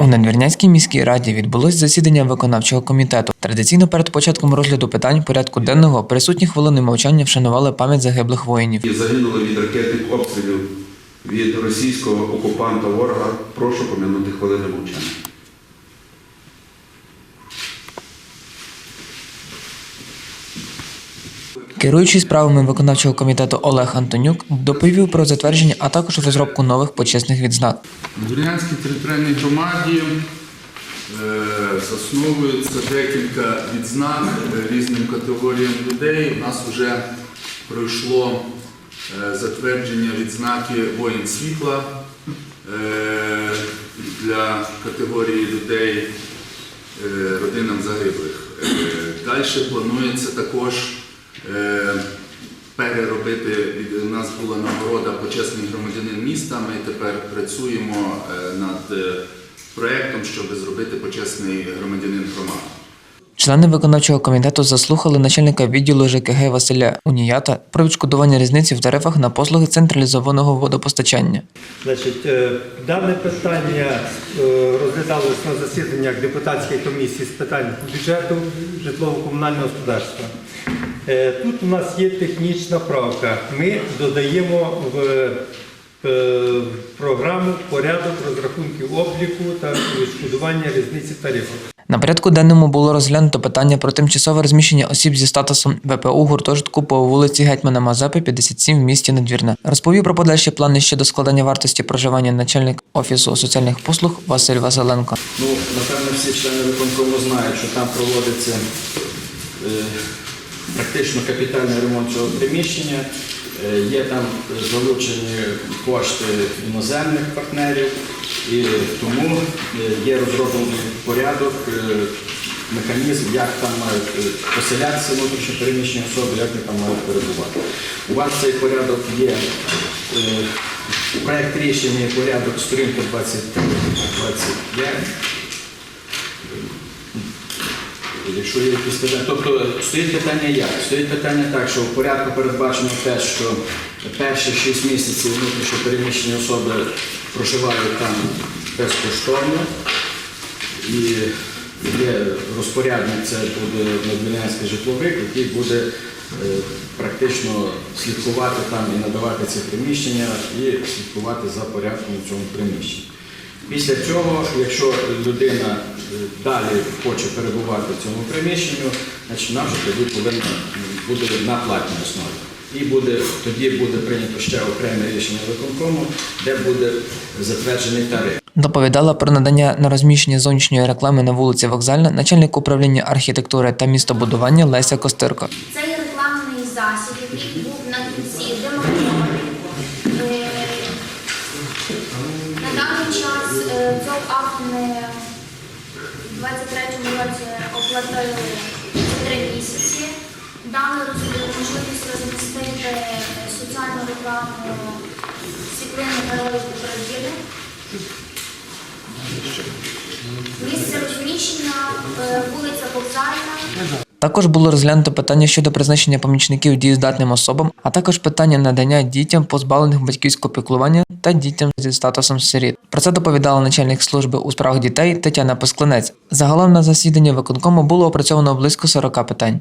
У Надвірнянській міській раді відбулось засідання виконавчого комітету. Традиційно перед початком розгляду питань порядку денного присутні хвилини мовчання вшанували пам'ять загиблих воїнів. Загинули від ракетних обстрілів від російського окупанта ворога. Прошу пом'янути хвилини мовчання. Керуючий справами виконавчого комітету Олег Антонюк доповів про затвердження, а також розробку нових почесних відзнак. В Дворянській територіальній громаді е, засновується декілька відзнак е, різним категоріям людей. У нас вже пройшло е, затвердження відзнаки воїн світла для категорії людей родинам загиблих. Далі планується також переробити. від- У нас була нагорода почесний громадянин міста. Ми тепер працюємо е, над е, проєктом, щоб зробити почесний громадянин громади. Члени виконавчого комітету заслухали начальника відділу ЖКГ Василя Уніята про відшкодування різниці в тарифах на послуги централізованого водопостачання. Значить, е, дане питання е, розглядалось на засіданнях депутатської комісії з питань бюджету житлово-комунального господарства. Е, Тут у нас є технічна правка. Ми додаємо в е, програму порядок розрахунків обліку та відшкодування різниці тарифів. На порядку денному було розглянуто питання про тимчасове розміщення осіб зі статусом ВПУ гуртожитку по вулиці Гетьмана Мазепи, 57 в місті Надвірна. Розповів про подальші плани щодо складання вартості проживання начальник офісу соціальних послуг Василь Василенко. Ну, напевно, всі члени виконкому знають, що там проводиться е, практично капітальний ремонт цього приміщення. Е, є там залучені кошти іноземних партнерів, і тому е, є розроблений порядок, е, механізм, як там мають поселятися внутрішньо переміщені особи, як вони там мають перебувати. У вас цей порядок є. Проект рішення і порядок сторінка 20, 25. Якщо є якісь питання, тобто стоїть питання як? Стоїть питання так, що в порядку передбачено те, що перші 6 місяців внутрішньо переміщені особи проживають там безкоштовно. І є розпорядник, це буде Надвірнянський житловик, який буде е, практично слідкувати там і надавати ці приміщення і слідкувати за порядком у цьому приміщенні. Після цього, якщо людина далі хоче перебувати в цьому приміщенню, значить вона вже тоді повинна буде на платній основі. І буде, тоді буде прийнято ще окреме рішення виконкому, де буде затверджений тариф. Доповідала про надання на розміщення зовнішньої реклами на вулиці Вокзальна начальник управління архітектури та містобудування Леся Костирко. Це є рекламний засіб, який був на кінці демонтований. Е, На даний час е, ЦОВ акт в 23-му році оплатили три місяці. Дали можливість розмістити соціальну рекламу світлини героїв України. Місце розміщення е, вулиця Вокзальна. Також було розглянуто питання щодо призначення помічників дієздатним особам, а також питання надання дітям позбавлених батьківського піклування та дітям зі статусом сиріт. Про це доповідала начальник служби у справах дітей Тетяна Посклинець. Загалом на засіданні виконкому було опрацьовано близько 40 питань.